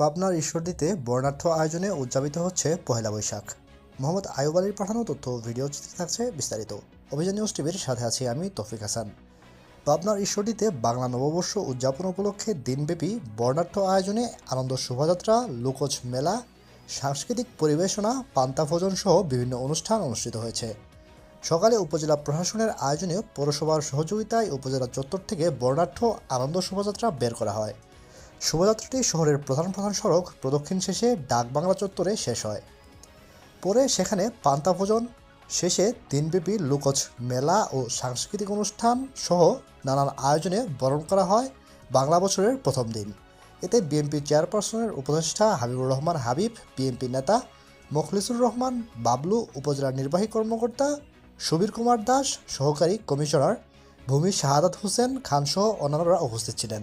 পাবনার ঈশ্বরদীতে বর্ণাঢ্য আয়োজনে উদযাপিত হচ্ছে পহেলা বৈশাখ। মোহাম্মদ আয়ুব আলীর পাঠানো তথ্য ভিডিও থাকছে বিস্তারিত। অভিযান নিউজ টিভির সাথে আছি আমি তফিক হাসান। পাবনার ঈশ্বরদীতে বাংলা নববর্ষ উদযাপন উপলক্ষে দিনব্যাপী বর্ণাঢ্য আয়োজনে আনন্দ শোভাযাত্রা, লোকজ মেলা, সাংস্কৃতিক পরিবেশনা, পান্তা ভোজন সহ বিভিন্ন অনুষ্ঠান অনুষ্ঠিত হয়েছে। সকালে উপজেলা প্রশাসনের আয়োজনে পৌরসভার সহযোগিতায় উপজেলা চত্বর থেকে বর্ণাঢ্য আনন্দ শোভাযাত্রা বের করা হয়। শোভাযাত্রাটি শহরের প্রধান প্রধান সড়ক প্রদক্ষিণ শেষে ডাকবাংলা চত্বরে শেষ হয়। পরে সেখানে পান্তা ভোজন, শেষে দিনব্যাপী লোকজ মেলা ও সাংস্কৃতিক অনুষ্ঠান সহ নানান আয়োজনে বরণ করা হয় বাংলা বছরের প্রথম দিন। এতে বিএনপি চেয়ারপারসনের উপদেষ্টা হাবিবুর রহমান হাবিব, বিএনপি নেতা মোখলিসুর রহমান, বাবলু উপজেলা নির্বাহী কর্মকর্তা সুবীর কুমার দাস, সহকারী কমিশনার ভূমি শাহাদাত হোসেন খানসহ অন্যান্যরা উপস্থিত ছিলেন।